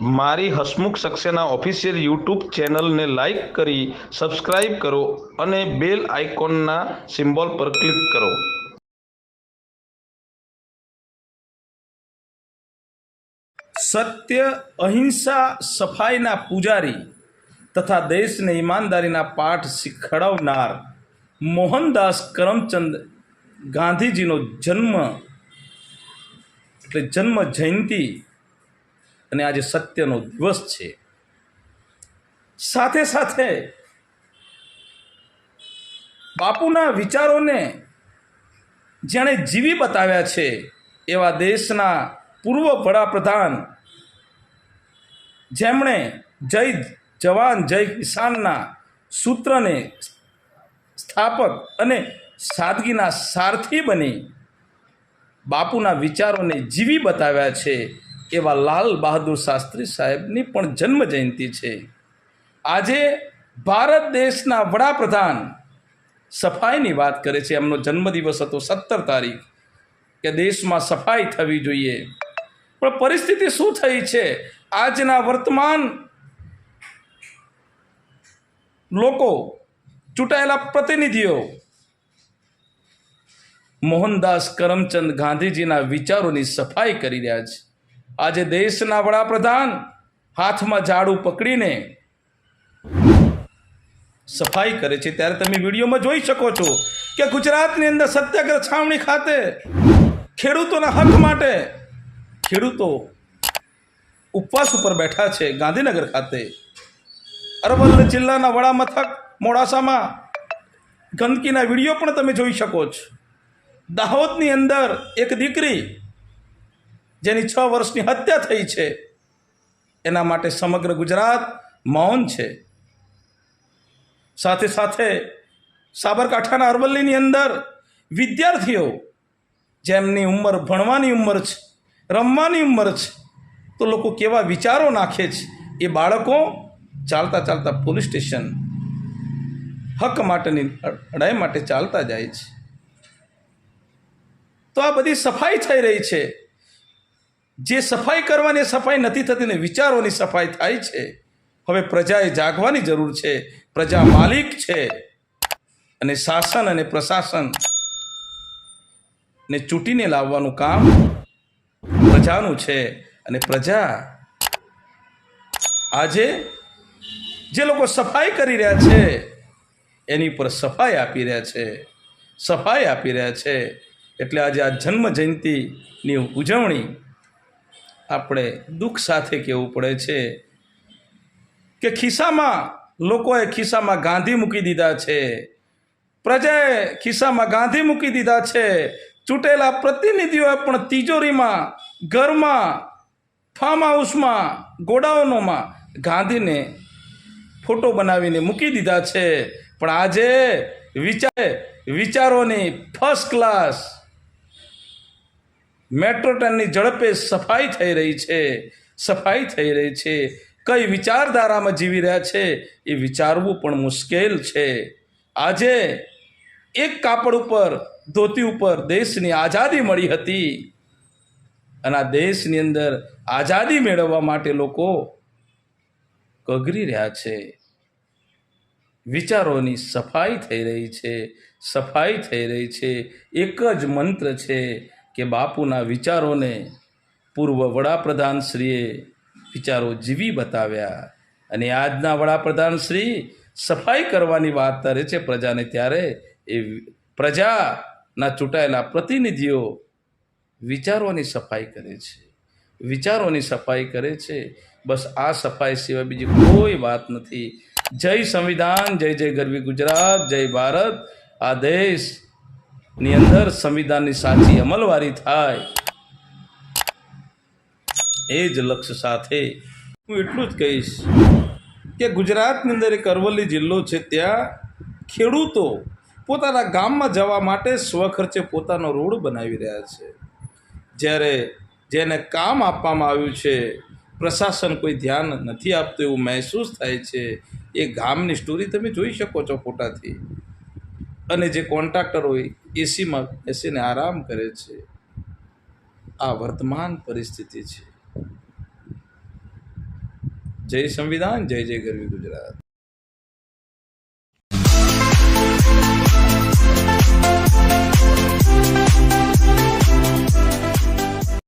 મારી Hasmukh Saxena official YouTube ચેનલને like કરી સબસ્ક્રાઇબ કરો અને બેલ આઇકોનના સિમ્બોલ પર ક્લિક કરો. સત્ય, અહિંસા, સફાઈના પૂજારી તથા દેશને ઈમાનદારીના પાઠ શીખડાવનાર મોહનદાસ કરમચંદ ગાંધીજીનો જન્મ, એટલે જન્મ જયંતિ અને આજે સત્યનો દિવસ છે. સાથે સાથે બાપુના વિચારોને જેણે જીવી બતાવ્યા છે એવા દેશના પૂર્વ વડાપ્રધાન જેમણે જય જવાન, જય કિસાનના સૂત્રને સ્થાપક અને સાદગીના સારથી બની બાપુના વિચારોને જીવી બતાવ્યા છે એવા લાલ બહાદુર શાસ્ત્રી સાહેબની પણ જન્મ જયંતિ છે. આજે ભારત દેશના વડાપ્રધાન સફાઈની વાત કરે છે. એમનો જન્મદિવસ હતો સત્તર તારીખ, કે દેશમાં સફાઈ થવી જોઈએ. પણ પરિસ્થિતિ શું થઈ છે? આજના વર્તમાન લોકો, ચૂંટાયેલા પ્રતિનિધિઓ, મોહનદાસ કરમચંદ ગાંધીજીના વિચારોની સફાઈ કરી રહ્યા છે. આજે દેશના વડાપ્રધાન હાથમાં ઝાડુ પકડીને સફાઈ કરે છે. ત્યારે તમે વિડીયોમાં જોઈ શકો છો કે ગુજરાતની અંદર સત્યાગ્રહ છાવણી ખાતે ખેડૂતોના હક માટે ખેડૂતો ઉપવાસ ઉપર બેઠા છે ગાંધીનગર ખાતે. અરવલ્લી જિલ્લાના વડા મથક મોડાસામાં ગંદકીના વીડિયો પણ તમે જોઈ શકો છો. દાહોદની અંદર એક દીકરી જેની છ વર્ષની હત્યા થઈ છે, એના માટે સમગ્ર ગુજરાત મૌન છે. સાથે સાથે સાબરકાંઠાના અરવલ્લીની અંદર વિદ્યાર્થીઓ, જેમની ઉંમર ભણવાની ઉંમર છે, રમવાની ઉંમર છે, તો લોકો કેવા વિચારો નાખે છે, એ બાળકો ચાલતા ચાલતા પોલીસ સ્ટેશન હક માટેની લડાઈ માટે ચાલતા જાય છે. તો આ બધી સફાઈ થઈ રહી છે. જે સફાઈ કરવાની સફાઈ નથી થતી ને વિચારોની સફાઈ થાય છે, હવે પ્રજાએ જાગવાની જરૂર છે. પ્રજા માલિક છે. અને શાસન અને પ્રશાસન ને ચૂંટીને લાવવાનું કામ પ્રજાનું છે. અને પ્રજા આજે જે લોકો સફાઈ કરી રહ્યા છે, એની પર સફાઈ આપી રહ્યા છે. સફાઈ આપી રહ્યા છે. એટલે આજે આ જન્મ જયંતિની ઉજવણી આપણે દુઃખ સાથે કહેવું પડે છે કે ખિસ્સામાં લોકોએ ખિસ્સામાં ગાંધી મૂકી દીધા છે. પ્રજાએ ખિસ્સામાં ગાંધી મૂકી દીધા છે. ચૂંટેલા પ્રતિનિધિઓએ પણ તિજોરીમાં, ઘરમાં ફાર્મ હાઉસમાં ગોડાઉનોમાં ગાંધીને ફોટો બનાવીને મૂકી દીધા છે. પણ આજે વિચાર, વિચારોની ફર્સ્ટ ક્લાસ મેટ્રો ટ્રેનની ઝડપે સફાઈ થઈ રહી છે, સફાઈ થઈ રહી છે. કઈ વિચારધારામાં જીવી રહ્યા છે એ વિચારવું પણ મુશ્કેલ છે. આજે એક કાપડ ઉપર, ધોતી ઉપર દેશની આઝાદી મળી હતી. અને આ દેશની અંદર આઝાદી મેળવવા માટે લોકો કગરી રહ્યા છે. વિચારોની સફાઈ થઈ રહી છે, સફાઈ થઈ રહી છે. એક જ મંત્ર છે કે બાપુના વિચારોને પૂર્વ વડાપ્રધાન શ્રીએ વિચારો જીવી બતાવ્યા. અને આજના વડાપ્રધાન શ્રી સફાઈ કરવાની વાત કરે છે પ્રજાને ત્યારે એ પ્રજાના ચૂંટાયેલા પ્રતિનિધિઓ વિચારોની સફાઈ કરે છે. વિચારોની સફાઈ કરે છે. બસ આ સફાઈ સિવાય બીજી કોઈ વાત નથી. જય સંવિધાન, જય જય ગરવી ગુજરાત, જય ભારત, આ દેશની અંદર સંવિધાનની સાચી અમલવારી થાય. એ જ લક્ષ્ય સાથે હું એટલું જ કહીશ કે ગુજરાતની અંદર એક અરવલ્લી જિલ્લો છે, ત્યાં ખેડૂતો પોતાના ગામમાં જવા માટે સ્વખર્ચે પોતાનો રોડ બનાવી રહ્યા છે. જ્યારે જેને કામ આપવામાં આવ્યું છે, પ્રશાસન કોઈ ધ્યાન નથી આપતું એવું મહેસૂસ થાય છે, એ ગામની સ્ટોરી તમે જોઈ શકો છો ફોટાથી. અને જે કોન્ટ્રાક્ટર હોય, એસીમાં બેસીને આરામ કરે છે. આ વર્તમાન પરિસ્થિતિ છે. જય સંવિધાન, જય જય ગરવી ગુજરાત.